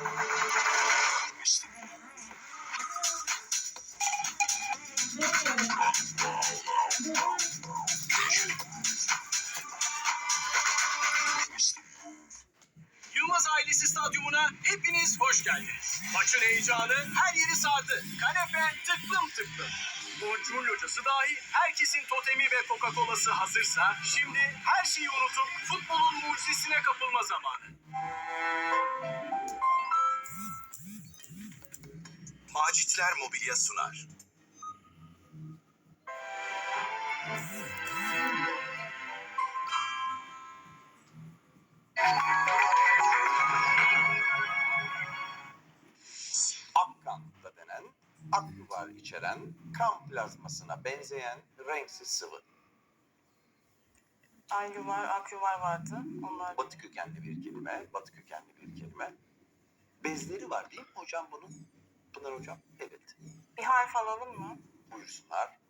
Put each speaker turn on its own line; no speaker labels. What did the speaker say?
Yılmaz ailesi stadyumuna hepiniz hoş geldiniz. Maçın heyecanı her yeri sardı. Kanepe tıklım tıklım. Boncuğun locası dahi herkesin totemi ve Coca-Cola'sı hazırsa şimdi her şeyi unutup futbolun mucizesine kapılma zamanı. Macitler Mobilya sunar.
Akkan da denen, aküvar içeren, kan plazmasına benzeyen renksiz sıvı.
Ay var, akyuvar vardı. Onlar
Batı kökenli bir kelime, batı kökenli bir kelime. Bezleri var değil mi hocam bunun? Pınar hocam, evet.
bir harf alalım mı?
Buyursunlar.